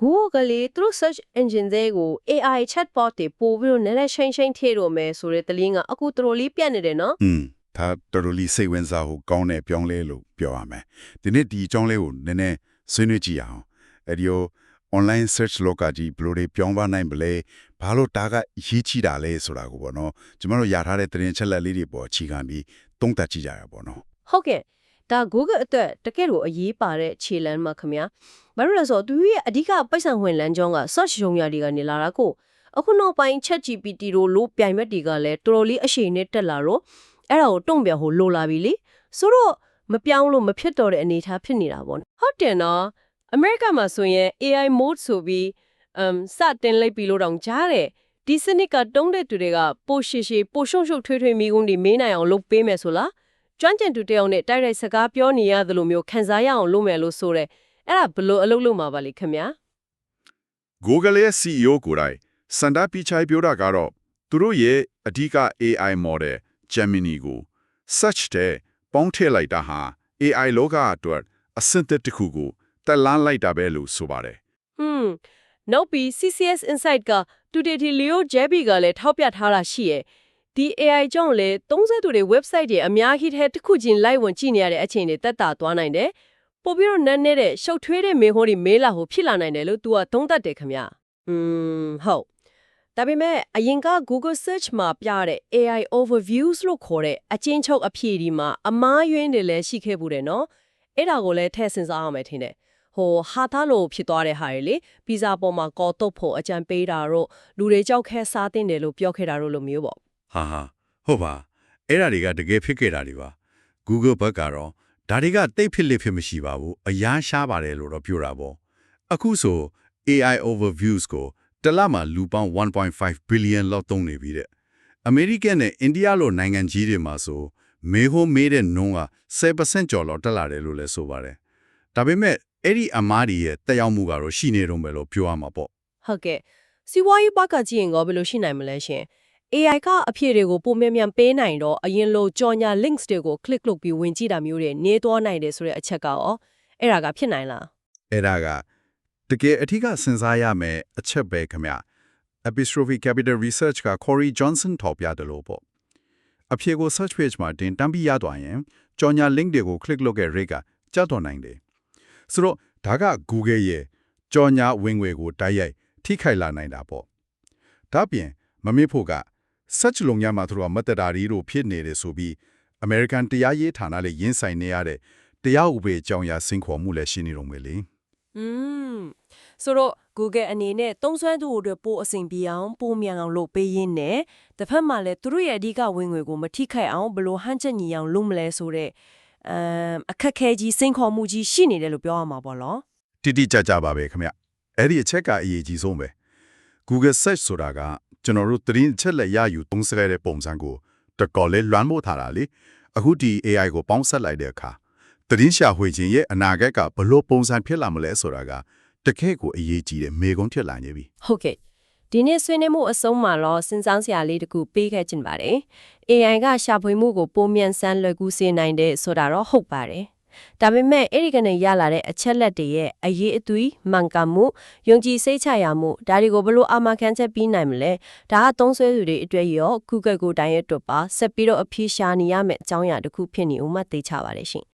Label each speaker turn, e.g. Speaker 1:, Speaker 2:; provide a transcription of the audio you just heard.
Speaker 1: Google ကလေးသူတို့ search engine တွေကို AI chatbot တွေပို့ပြီးတော့နည်းနည်းရှိန်ရှိန်ထည့်တော့မယ်ဆိုတဲ့တလင်းကအခုတော်တော်လေးပြတ်နေတယ်နော်
Speaker 2: อืมဒါတော်တော်လေးစိတ်ဝင်စားဖို့ကောင်းတဲ့ပြောင်းလဲလို့ပြောရမယ်ဒီနေ့ဒီအကြောင်းလေးကိုနည်းနည်းဆွေးနွေးကြည့်အောင်အဲ့ဒီကို online search လောကကြီးဘယ်လိုတွေပြောင်းပါနိုင်မလဲဘာလို့ဒါကရေးချီတာလဲဆိုတာကိုပေါ့နော်ကျွန်တော်တို့ရထားတဲ့သတင်းချက်လက်လေးတွေပေါ်အခြေခံပြီးသုံးသပ်ကြည့်ကြရပါတော့
Speaker 1: ဟုတ်ကဲ့ ဒါ Google အတွက်တကယ်ကိုအရေးပါတဲ့ခြေလမ်းမှာခင်ဗျာဘာလို့လဲဆိုတော့သူရဲ့အဓိကပိုက်ဆံဝင်လမ်းကြောင်းက search ရုံရတွေကနေလာတာကိုအခုနောက်ပိုင်း ChatGPT တို့လို့ပြိုင်ဘက်တွေကလည်းတော်တော်လေးအရှိန်နဲ့တက်လာတော့အဲ့ဒါကိုတုံ့ပြန်ဖို့လိုလာပြီလေဆိုတော့မပြောင်းလို့မဖြစ်တော့တဲ့အနေအထားဖြစ်နေတာပေါ့ဟုတ်တယ်နော်အမေရိကမှာဆိုရင် AI mode ဆိုပြီး um စတင်လိုက်ပြီလို့တောင်ကြားတယ်ဒီစနစ်ကတုံးတဲ့သူတွေကပိုရှည်ရှည်ပိုရှုံရှုံထွေးထွေးမိကုန်းဒီမေးနိုင်အောင်လုပ်ပေးမယ်ဆိုလား ကျွမ်းကျင်သူတယောက်နဲ့တိုက်ရိုက်စကားပြောနေရတယ်လို့မျိုးခံစားရအောင်လုပ်မယ်လို့ဆိုတယ်အဲ့ဒါဘလို့အလုပ်လုပ်မှာပါလေခင်ဗျာ
Speaker 3: Google ရဲ့ CEO ကိုယ်တိုင်စန္ဒပိချိုင်ပြောတာကတော့သူတို့ရဲ့အဓိက AI model Gemini ကို search တဲ့ပေါင်းထည့်လိုက်တာဟာ AI လောကအတွက်အဆင့်သက်တစ်ခုကိုတက်လန်းလိုက်တာပဲလို့ဆိုပါတယ်
Speaker 1: ဟွန်းနောက်ပြီး CCS Insight ကတူတေတီ Leo Jebi ကလည်းထောက်ပြထားတာရှိရဲ့ ဒီ AI ကြောင့်လေ30သူတွေ website တွေအများကြီးထဲတစ်ခုချင်းလိုက်ဝင်ကြည့်နေရတဲ့အချိန်တွေတက်တာသွားနိုင်တယ်ပို့ပြီးတော့နန်းနေတဲ့ရှုပ်ထွေးတဲ့မေဟိုးတွေမေးလာဟိုဖြစ်လာနိုင်တယ်လို့ तू ကသုံးသပ်တယ်ခင်ဗျอืมဟုတ်ဒါပေမဲ့အရင်က Google Search မှာပြတဲ့ AI overviews လို့ခေါ်တဲ့အချင်းချုပ်အဖြေဒီမှာအမားယွင်းတွေလည်းရှိခဲ့ဘူးတယ်နော်အဲ့ဒါကိုလည်းထည့်စဉ်းစားအောင်မယ်ထင်တယ်ဟိုဟာသားလို့ဖြစ်သွားတဲ့ဟာတွေလေပီဇာပေါ်မှာကော်တုတ်ဖို့အကြံပေးတာတော့လူတွေကြောက်ခဲစားတင်တယ်လို့ပြောခဲ့တာတော့လို့မျိုးပေါ့
Speaker 4: ဟာဟာဟုတ်ပါအဲ့ဒါတွေကတကယ်ဖြစ်ခဲ့တာတွေပါ Google ဘက်ကတော့ဒါတွေကတိတ်ဖြစ်လိဖြစ်မရှိပါဘူးအရားရှားပါတယ်လို့တော့ပြောတာပေါ့အခုဆို AI overviews ကိုတစ်လမှာလူပေါင်း1.5 billion လောက်သုံးနေပြီတဲ့အမေရိကန်နဲ့အိန္ဒိယလိုနိုင်ငံကြီးတွေမှာဆိုမေဟိုမေးတဲ့နှုန်းက10%ကျော်လောက်တက်လာတယ်လို့လည်းဆိုပါတယ်ဒါပေမဲ့အဲ့ဒီအမားဒီရဲ့တက်ရောက်မှုကတော့ရှိနေတော့မယ်လို့ပြောရမှာပေါ့
Speaker 1: ဟုတ်ကဲ့စီးပွားရေးဘက်ကကြည့်ရင်ကောဘယ်လိုရှိနိုင်မလဲရှင် AI ကအဖြေတွေကိုပုံမြန်မြန်ပေးနိုင်တော့အရင်လိုကြော်ညာ links တွေကို click လုပ်ပြီးဝင်ကြည့်တာမျိုးတွေနေသွားနိုင်တယ်ဆိုတဲ့အချက်ကရောအဲ့ဒါကဖြစ်နိုင်လား
Speaker 2: အဲ့ဒါကတကယ်အထူးကစဉ်းစားရမယ်အချက်ပဲခင်ဗျ Epistrophe Capital Research က Corey Johnson ထောက်ပြတယ်လို့ပေါ့အဖြေကို search page မှာတင်တမ်းပြီးရသွားရင်ကြော်ညာ link တွေကို click လုပ်တဲ့ rate ကကျတော့နိုင်တယ်ဆိုတော့ဒါက Google ရဲ့ကြော်ညာဝင်ငွေကိုတိုက်ရိုက်ထိခိုက်လာနိုင်တာပေါ့ဒါပြင်မမေ့ဖို့က search လုံရမှာသူတို့ကမတတာရီတို့ဖြစ်နေတယ်ဆိုပြီး American တရားရေးဌာနလေးရင်းဆိုင်နေရတဲ့တရားဥပဒေအကြောင်းအရာစင်ခေါ်မှုလည်းရှိနေတော့မယ်လေ
Speaker 1: อืมဆိုတော့ Google အနေနဲ့သုံးစွဲသူတို့ပို့အဆင်ပြေအောင်ပို့မြန်အောင်လုပ်ပေးရင်းနဲ့တစ်ဖက်မှာလည်းသူတို့ရဲ့အဓိကဝင်ငွေကိုမထိခိုက်အောင်ဘယ်လိုဟန်ချက်ညီအောင်လုပ်မလဲဆိုတော့အမ်အခက်ခဲကြီးစိန်ခေါ်မှုကြီးရှိနေတယ်လို့ပြောရမှာပေါ့နော်
Speaker 2: တိတိကျကျပါပဲခင်ဗျအဲ့ဒီအချက်ကအရေးကြီးဆုံးပဲ Google Search ဆိုတာကကျွန်တော်တို့သတင်းအချက်လက်ရယူသုံးစွဲတဲ့ပုံစံကိုတကော်လေးလွှမ်းမိုးထားတာလေအခုဒီ AI ကိုပေါင်းဆက်လိုက်တဲ့အခါသတင်းရှာဖွေခြင်းရဲ့အနာဂတ်ကဘလို့ပုံစံဖြစ်လာမလဲဆိုတာကတကယ့်ကိုအရေးကြီးတယ်မေကုန်းဖြစ်လာနေပြီ
Speaker 1: ဟုတ်ကဲ့ဒီနေ့ဆွေးနွေးမှုအဆုံးမှာတော့စဉ်းစားစရာလေးတစ်ခုပေးခဲ့ခြင်းပါတယ် AI ကရှာဖွေမှုကိုပုံမြန်ဆန်းလွယ်ကူစေနိုင်တဲ့ဆိုတာတော့ဟုတ်ပါတယ် ဒါပေမဲ့အဲ့ဒီကနေရလာတဲ့အချက်လက်တွေရဲ့အရေးအသွေးမှန်ကန်မှုယုံကြည်စိတ်ချရမှုဒါတွေကိုဘလို့အာမခံချက်ပြီးနိုင်မလဲဒါကသုံးဆွဲသူတွေအတွက်ရော Google ကိုတိုင်ရဲ့အတွက်ပါဆက်ပြီးတော့အဖြေရှာနေရမယ့်အကြောင်းအရာတစ်ခုဖြစ်နေဦးမှသိချပါတယ်ရှင်